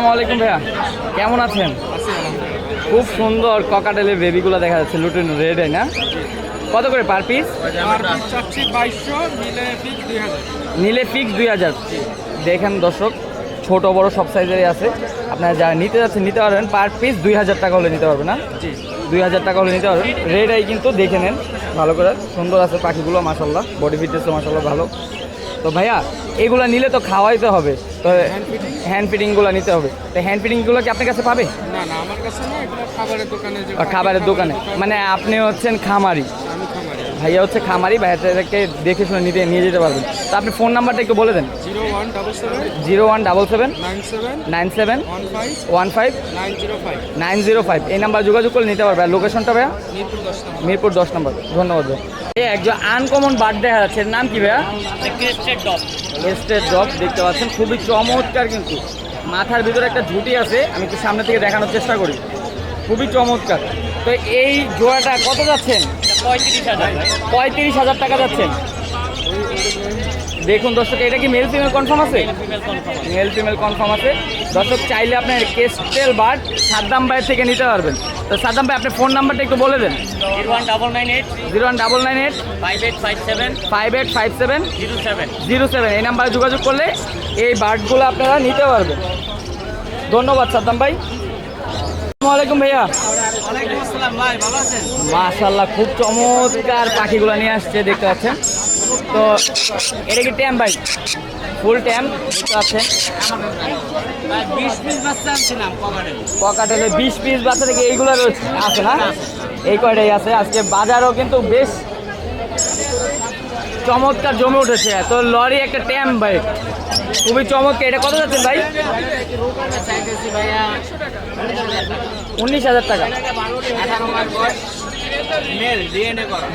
আসসালামু আলাইকুম ভাইয়া। কেমন আছেন? খুব সুন্দর ককাটেলের বেবিগুলো দেখা যাচ্ছে লুটিন রেড না? কত করে পার পিস নিলে ফিক্স দুই হাজার। দেখেন দর্শক ছোট বড় সব সাইজেরই আছে। আপনারা যারা নিতে যাচ্ছেন নিতে পারবেন। পার পিস দুই হাজার টাকা হলে নিতে পারবেন না? দুই হাজার টাকা হলে নিতে পারবেন। রেড আই কিন্তু দেখে নেন ভালো করে। সুন্দর আছে পাখিগুলো মাসাল্লাহ বডি ফিটনেসও মাসাল্লাহ ভালো। তো ভাইয়া এগুলো নিলে তো খাওয়াইতে হবে। তো হ্যান্ড ফিটিংগুলো নিতে হবে। তো হ্যান্ড ফিটিংগুলো কি আপনার কাছে পাবে? না না আমার কাছে না এগুলো খাবারের দোকানে যে খাবারের দোকানে। মানে আপনি হচ্ছেন খামারি। আমি খামারি। ভাইয়া হচ্ছে খামারি ভাইয়াটাকে দেখে শুনে নিতে নিয়ে যেতে পারবেন। তো আপনি ফোন নাম্বারটা একটু বলে দেন। Zero one double seven zero one double seven nine seven nine seven one five one five nine zero five nine zero five এই নাম্বার যোগাযোগ করে নিতে পারবে। আর লোকেশনটা ভাইয়া? মিরপুর দশ নম্বর। মিরপুর দশ নম্বর। ধন্যবাদ ভাই এই একজন আনকমন বার্ড দেখা যাচ্ছে নাম কি ভাইয়া? ডগ দেখতে পাচ্ছেন। খুবই চমৎকার কিন্তু। মাথার ভিতরে একটা ঝুঁটি আছে আমি একটু সামনে থেকে দেখানোর চেষ্টা করি। খুবই চমৎকার। তো এই জোড়াটা কত যাচ্ছেন? পঁয়ত্রিশ হাজার। পঁয়ত্রিশ হাজার টাকা যাচ্ছেন। দেখুন দর্শক এটা কি মেল ফিমেল কনফার্ম আছে? মেল ফিমেল কনফার্ম আছে। দর্শক চাইলে আপনার কেস্টেল বার্ড সাদ্দাম ভাইয়ের থেকে নিতে পারবেন। তো সাদ্দাম ভাই আপনার ফোন নাম্বারটা একটু বলে দেন। Zero one double nine eight zero one double nine eight five eight five seven five eight five seven zero seven zero seven. এই নাম্বারে যোগাযোগ করলে এই বার্ডগুলো আপনারা নিতে পারবেন। ধন্যবাদ সাদ্দাম ভাই। আসসালামু ভাইয়া। ওয়ালাইকুম আসসালাম ভাই ভালো আছেন? মাশাল্লাহ খুব চমৎকার পাখিগুলো নিয়ে আসছে দেখতে পাচ্ছেন। তো এটা কি ট্যাম ভাই? ফুল ট্যাম পিস বাচ্চা পকাটেলে বিশ পিস বাচ্চা থেকে এইগুলো রয়েছে আছে না? এই কয়টাই আছে? আজকে বাজারও কিন্তু বেশ চমৎকার জমে উঠেছে। তো লরি একটা ট্যাম ভাই। খুবই চমৎকার। এটা কত যাচ্ছেন ভাই? উনিশ হাজার টাকা।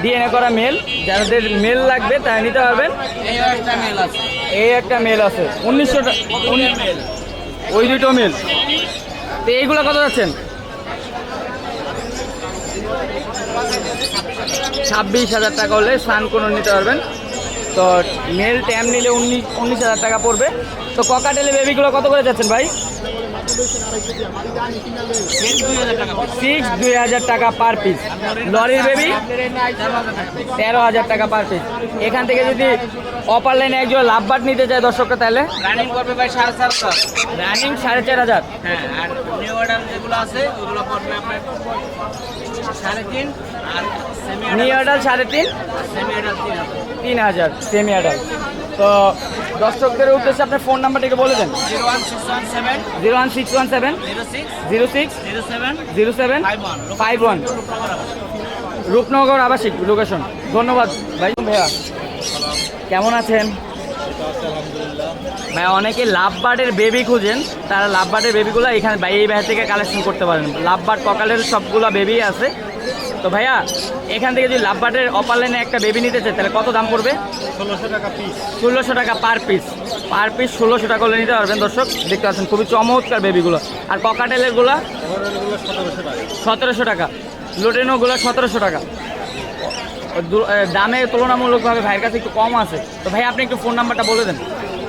ডিএনএ করা। মেল। যাদের মেল লাগবে তাই নিতে পারবেন। এই একটা মেল আছে। এই একটা মেল আছে। উনিশশো ওই দুটো মেল। তো এইগুলো কত যাচ্ছেন? ছাব্বিশ হাজার টাকা হলে স্নান কোনো নিতে পারবেন। তো মেল ট্যাম নিলে উনিশ উনিশ হাজার টাকা পড়বে। তো ককাটেলে বেবিগুলো কত করে যাচ্ছেন ভাই? মেল দুই হাজার টাকা সিক্স দুই হাজার টাকা পার পিস লরির বেবি তেরো হাজার টাকা পার পিস এখান থেকে যদি অপার লাইনে একজন লাভ বাট নিতে চায় দর্শকরা তাহলে? রানিং করবে ভাই সাড়ে চারশো রানিং সাড়ে চার হাজার। হ্যাঁ আর নিউ অর্ডার যেগুলো আছে ওগুলো পড়বে আপনার নিউ অর্ডার সাড়ে তিন? তিন হাজার সেমি অর্ডার তো দর্শকদের উদ্দেশ্যে আপনার ফোন নাম্বারটাকে বলে দেন। Zero one six one seven zero six zero seven five one Rupnagar আবাসিক। লোকেশন ধন্যবাদ। ভাই ভাইয়া কেমন আছেন? ভাই অনেকে লাভ বার্ডের বেবি খুঁজেন। তারা লাভ বার্ডের বেবিগুলো এখানে এই ভাই থেকে কালেকশন করতে পারেন। লাভ বার্ড ককালের সবগুলো বেবি আছে। তো ভাইয়া এখান থেকে যদি লাভ বার্ডের অপার লাইনে একটা বেবি নিতে চাই তাহলে কত দাম পড়বে? ষোলোশো টাকা পিস ষোলোশো টাকা পার পিস পার পিস ষোলোশো টাকা হলে নিতে পারবেন দর্শক। দেখতে পাচ্ছেন খুবই চমৎকার বেবিগুলো আর ককাটেলেরগুলো সতেরোশো টাকা। সতেরোশো টাকা। লুটেনোগুলো সতেরোশো টাকা। দামে তুলনামূলকভাবে ভাইয়ের কাছে একটু কম আছে। তো ভাই আপনি একটু ফোন নাম্বারটা বলে দেন।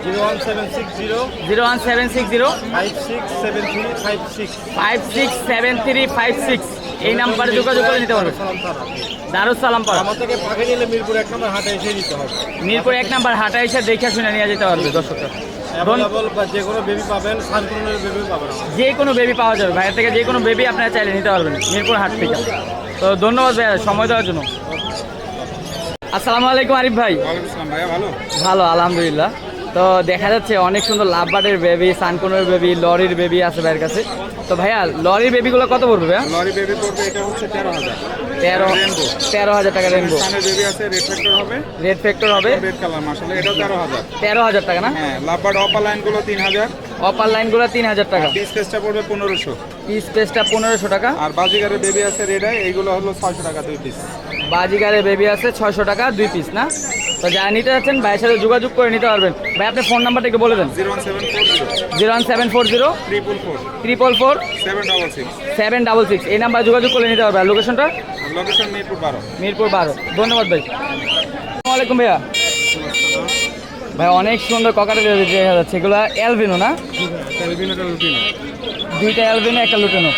Zero one seven six zero. Zero one seven six zero. Five six seven three five six. Five six seven three five six. এই নাম্বারে যোগাযোগ করে নিতে পারবেন দারুসালাম পাড়া আমার থেকে পাখি নিলে মিরপুর এক নম্বর হাটে এসে নিতে হবে। মিরপুর এক নাম্বার হাটা এসে দেখে শুনে নিয়ে যেতে পারবে দর্শকরা। যে কোনো বেবি পাবেন বেবি পাবেন। যে কোনো বেবি পাওয়া যাবে। ভাইয়ের থেকে যে কোনো বেবি আপনারা চাইলে নিতে পারবেন মিরপুর হাট থেকে। তো ধন্যবাদ ভাইয়া সময় দেওয়ার জন্য। আসসালামু আলাইকুম আরিফ ভাই। ভালো? ভালো আলহামদুলিল্লাহ। তো দেখা যাচ্ছে অনেক সুন্দর লাভবার্ডের বেবি সানকোনের বেবি লরির বেবি আছে ভাইয়ের কাছে। তো ভাইয়া লরির বেবিগুলো কত পড়বে ভাইয়া? লরি বেবি পড়বে এটা হচ্ছে তেরো হাজার। তেরো তেরো হাজার টাকা রেনবো বেবি আছে রেড ফ্যাক্টর হবে। রেড ফ্যাক্টর হবে। রেড কালার এটাও তেরো হাজার। তেরো হাজার টাকা না? হ্যাঁ লাভবার্ড অপার লাইনগুলো তিন হাজার। অপার লাইনগুলো তিন হাজার টাকা। পিস পেসটা পড়বে পনেরোশো। পিস পেসটা পনেরোশো টাকা। আর বাজিগারের বেবি আছে রেড আই এইগুলো হলো ছয়শো টাকা দুই পিস বাজিগারের বেবি আছে ছয়শো টাকা দুই পিস না? তো যারা নিতে যাচ্ছেন ভাইয়ের সাথে যোগাযোগ করে নিতে পারবেন। ভাই আপনি ফোন নাম্বারটা একটু বলে দেন। Zero one seven four zero. Triple four triple four seven double six seven double six এই নাম্বার যোগাযোগ করে নিতে পারবেন। লোকেশনটা লোকেশন মিরপুর বারো। মিরপুর বারো। ধন্যবাদ ভাই। আসসালামু আলাইকুম ভাইয়া। ভাই অনেক সুন্দর ককাটের বেবি দেখা যাচ্ছে এগুলো অ্যালবিনো না? দুইটা অ্যালবিনো একটা লুটেনো।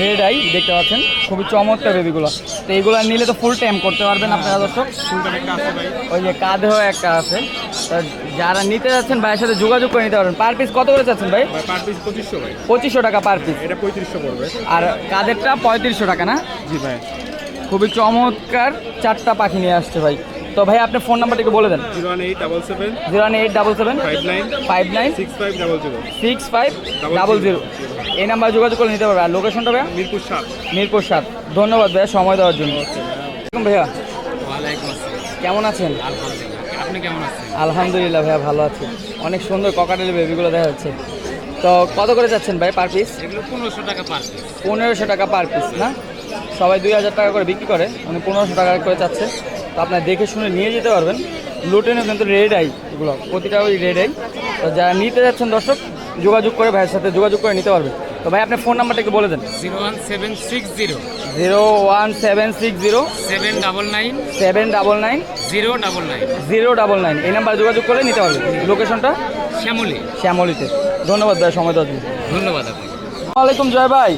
রেড আই দেখতে পাচ্ছেন? খুবই চমৎকার বেবিগুলো তো এইগুলো নিলে তো ফুল টাইম করতে পারবেন আপনারা দর্শক। ওই যে কাঁধেও একটা আছে। যারা নিতে যাচ্ছেন ভাইয়ের সাথে যোগাযোগ করে নিতে পারবেন। পার পিস কত করে চাচ্ছেন ভাই? ভাই পার পিস পঁচিশশো ভাই পঁচিশশো টাকা পার পিস এটা পঁয়ত্রিশশো পড়বে আর কাঁধেরটা পঁয়ত্রিশশো টাকা না? জি ভাই। খুবই চমৎকার চারটা পাখি নিয়ে আসছে ভাই। তো ভাই আপনার ফোন নাম্বারটা একটু বলে দেন। Zero one eight double seven zero one eight double seven five nine five nine six five double zero. Six five double zero. এই নাম্বার যোগাযোগ করে নিতে পারবে। আর লোকেশনটা ভাইয়া? মিরপুর সাত। মিরপুর সাত। ধন্যবাদ ভাইয়া সময় দেওয়ার জন্য। ভাইয়া। কেমন আছেন? আপনি কেমন আছেন? আলহামদুলিল্লাহ ভাইয়া ভালো আছি। অনেক সুন্দর ককাটেলের বেবিগুলো দেখা যাচ্ছে। তো কত করে যাচ্ছেন ভাই পার পিস পনেরোশো টাকা পার পিস পনেরোশো টাকা পার পিস না? সবাই দুই হাজার টাকা করে বিক্রি করে উনি পনেরোশো টাকা করে চাচ্ছে তো আপনার দেখে শুনে নিয়ে যেতে পারবেন। লুটেনও কিন্তু রেড আই এগুলো প্রতিটা ওই রেড আই। তো যারা নিতে যাচ্ছেন দর্শক যোগাযোগ করে ভাইয়ের সাথে যোগাযোগ করে নিতে পারবেন। তো ভাই আপনার ফোন নাম্বারটা একটু বলে দেন। Zero one seven six zero. Zero one seven six zero. Seven double nine. Seven double nine. Zero double nine. Zero double nine. এই নাম্বার যোগাযোগ করে নিতে পারবেন। লোকেশনটা? শ্যামলি। শ্যামলিতে। ধন্যবাদ ভাই সময় দেওয়ার জন্য। ধন্যবাদ আপনাকে। ওয়ালাইকুম জয় ভাই।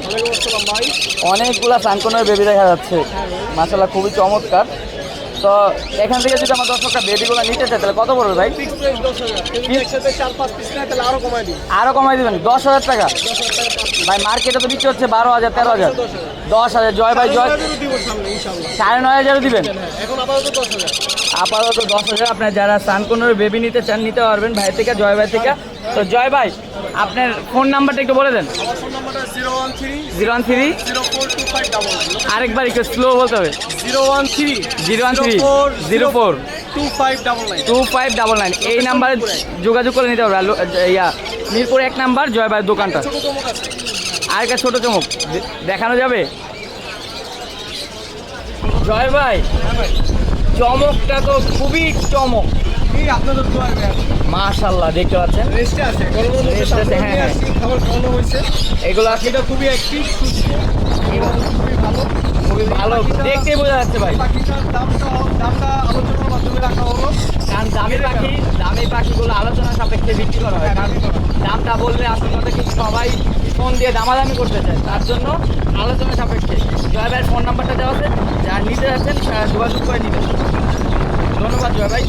অনেকগুলা সানকনের বেবি দেখা যাচ্ছে। মাসাল্লাহ খুবই চমৎকার। তো এখান থেকে যদি আমার দর্শকটা বেবিগুলো নিতে চায় তাহলে কত পড়বে ভাই? আরও কমাই দিবেন? দশ হাজার টাকা? ভাই মার্কেটে তো বিক্রি হচ্ছে বারো হাজার তেরো হাজার। দশ হাজার। জয় ভাই জয়। সাড়ে নয় হাজারও দিবেন? আপাতত দশ হাজার। আপনার যারা সানকনের বেবি নিতে চান নিতে পারবেন ভাই থেকে জয় ভাই থেকে। তো জয় ভাই আপনার ফোন নাম্বারটা একটু বলে দেন। জিরো ওয়ান থ্রি আরেকবার একটু স্লো বলতে হবে। Zero one three zero one three zero four two five double nine two five double nine এই নাম্বারে যোগাযোগ করে নিতে পারবে লো- ইয়া মিরপুর এক নাম্বার জয় ভাইয়ের দোকানটা। আর একটা ছোটো চমক। দেখানো যাবে? জয় ভাই। চমকটা তো খুবই চমক। মাশাল্লাহ দেখতে পাচ্ছেন? হ্যাঁ, হ্যাঁ। এগুলো আছে এটা খুবই সুস্থ খুবই ভালো। দেখতেই বোঝা যাচ্ছে ভাই। দামটা দামটা আলোচনার মাধ্যমে রাখা হলো। কারণ দামি পাখি দামি সাপেক্ষে বিক্রি করা হয় কারণ দামটা বললে আসল কথা কিন্তু সবাই ফোন দিয়ে দামাদামি করতে চায়। তার জন্য আলোচনা সাপেক্ষে। জয় ভাইয়ের ফোন নাম্বারটা দেওয়া আছে। যার নিতে যাচ্ছেন যোগাযোগ করে নিতে ধন্যবাদ জয়